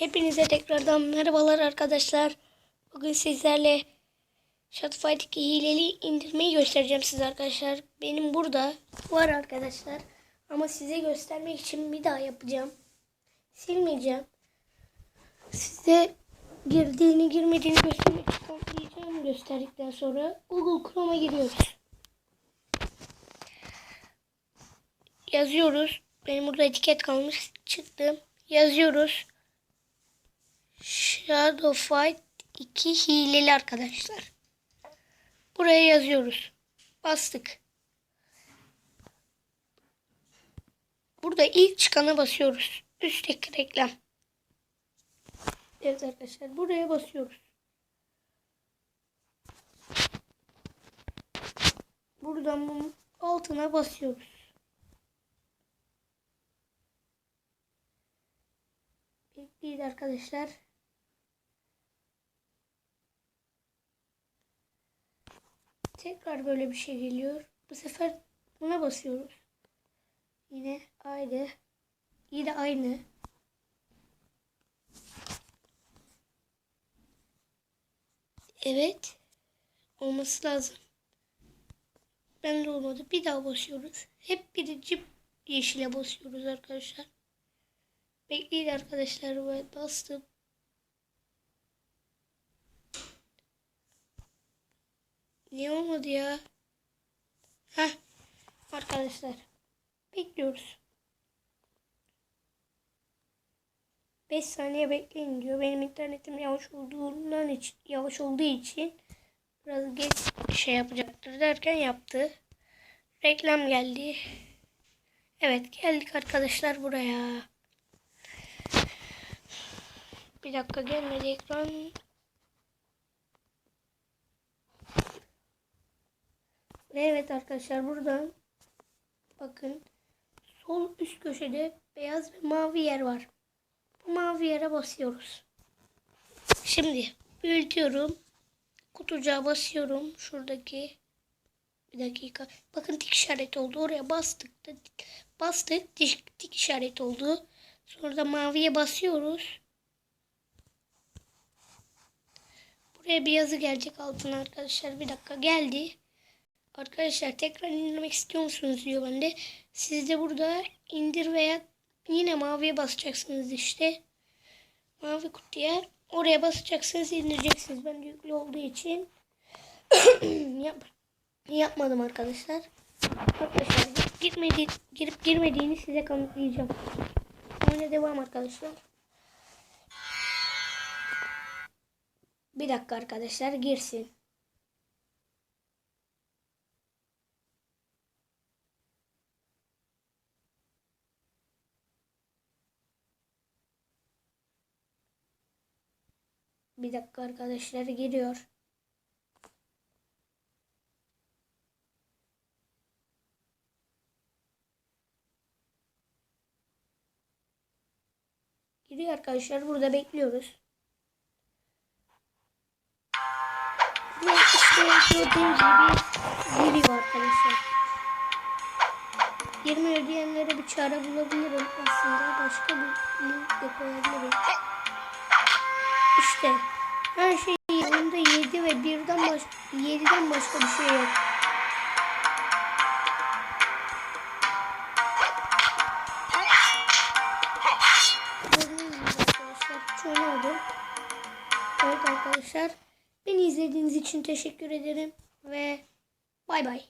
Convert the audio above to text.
Hepinize tekrardan merhabalar arkadaşlar. Bugün sizlerle Shopify 2 hileli indirmeyi göstereceğim size arkadaşlar. Benim burada var arkadaşlar. Ama size göstermek için bir daha yapacağım. Silmeyeceğim. Size girdiğini girmediğini göstermek için. Gösterdikten sonra Google Chrome'a giriyoruz. Yazıyoruz. Benim burada etiket kalmış. Çıktı. Yazıyoruz. Shadow Fight 2 hileli arkadaşlar. Buraya yazıyoruz. Bastık. Burada ilk çıkana basıyoruz. Üstteki reklam. Evet arkadaşlar buraya basıyoruz. Buradan bunun altına basıyoruz. Bekleyin arkadaşlar. Tekrar böyle bir şey geliyor. Bu sefer buna basıyoruz. Yine aynı. Yine aynı. Evet. Olması lazım. Ben de olmadı. Bir daha basıyoruz. Hep birinci yeşile basıyoruz arkadaşlar. Bekleyin arkadaşlar. Ben bastım. Niye olmadı ya? Heh. Arkadaşlar. Bekliyoruz. 5 saniye bekleyin diyor. Benim internetim yavaş olduğundan için yavaş olduğu için biraz geç şey yapacaktır derken yaptı. Reklam geldi. Evet geldik arkadaşlar buraya. Bir dakika gelmedi ekran. Evet arkadaşlar buradan bakın sol üst köşede beyaz ve mavi yer var. Bu mavi yere basıyoruz. Şimdi büyütüyorum. Kutucuğa basıyorum. Şuradaki bir dakika. Bakın tik işareti oldu. Oraya bastık da bastık. Tik, tik işareti oldu. Sonra da maviye basıyoruz. Buraya bir yazı gelecek altına arkadaşlar. Bir dakika geldi. Arkadaşlar tekrar indirmek istiyor musunuz diyor bende. Siz de burada indir veya yine maviye basacaksınız işte. Mavi kutuya oraya basacaksınız indireceksiniz. Ben yüklü olduğu için yap yapmadım arkadaşlar. Arkadaşlar gitmedi girip girmediğini size kanıtlayacağım. Oyuna devam arkadaşlar. Bir dakika arkadaşlar girsin. Bir dakika arkadaşlar giriyor. Giriyor arkadaşlar. Burada bekliyoruz. Giriyor arkadaşlar. Girmiyor diyenlere bir çare bulabilirim aslında. Başka bir link de koyabilirim. İşte her şey yerinde 7 ve birden baş 7'den başka bir şey yok. Evet arkadaşlar beni izlediğiniz için teşekkür ederim ve bay bay.